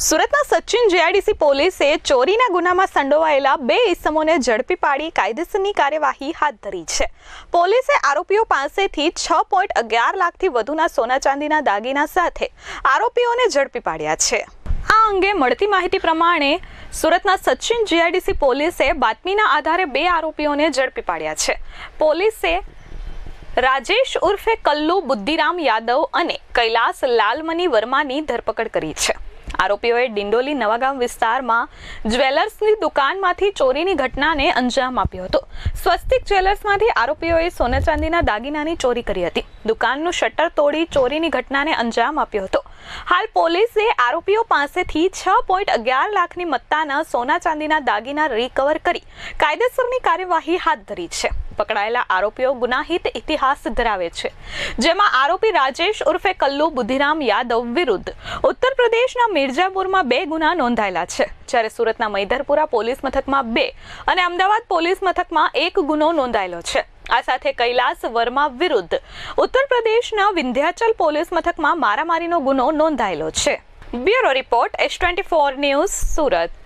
સુરતના સચિન જેઆઈડીસી પોલીસે ચોરીના ગુનામાં સંડોવાયેલા બે ઇસમોને ઝડપી પાડી કાયદેસરની કાર્યવાહી હાથ ધરી છે. પોલીસે આરોપીઓ પાસેથી છ પોઈન્ટ અગિયાર લાખથી વધુના સોના ચાંદીના દાગીના સાથે આરોપીઓને ઝડપી પાડ્યા છે. આ અંગે મળતી માહિતી પ્રમાણે સુરતના સચિન જીઆઈડીસી પોલીસે બાતમીના આધારે બે આરોપીઓને ઝડપી પાડ્યા છે. પોલીસે રાજેશ ઉર્ફે કલ્લુ બુદ્ધિરામ યાદવ અને કૈલાસ લાલમની વર્માની ધરપકડ કરી છે. આરોપીઓએ ડિંડોલી નવાગામ વિસ્તારમાં જ્વેલર્સની દુકાનમાંથી ચોરીની ઘટનાને અંજામ આપ્યો હતો. સ્વસ્તિક જ્વેલર્સમાંથી આરોપીઓએ સોના ચાંદીના દાગીનાની ચોરી કરી હતી. દુકાનનું શટર તોડી ચોરીની ઘટનાને અંજામ આપ્યો હતો. હાલ પોલીસે આરોપીઓ પાસેથી છ પોઈન્ટ અગિયાર લાખની મત્તાના સોના ચાંદીના દાગીના રિકવર કરી કાયદેસરની કાર્યવાહી હાથ ધરી છે. પકડાયેલા આરોપીઓ ગુનાહિત ઇતિહાસ ધરાવે છે. જેમાં આરોપી રાજેશ ઉર્ફે કલ્લુ બુદ્ધિરામ યાદવ વિરુદ્ધ ઉત્તર પ્રદેશના મિર્જાપુરમાં બે ગુના નોંધાયેલા છે. જ્યારે સુરતના મૈધરપુરા પોલીસ મથકમાં બે અને અમદાવાદ પોલીસ મથકમાં એક ગુનો નોંધાયેલો છે. આ સાથે કૈલાસ વર્મા વિરુદ્ધ ઉત્તર પ્રદેશના વિંધ્યાચલ પોલીસ મથકમાં મારામારીનો ગુનો નોંધાયેલો છે. Bureau report, S twenty four news, Surat.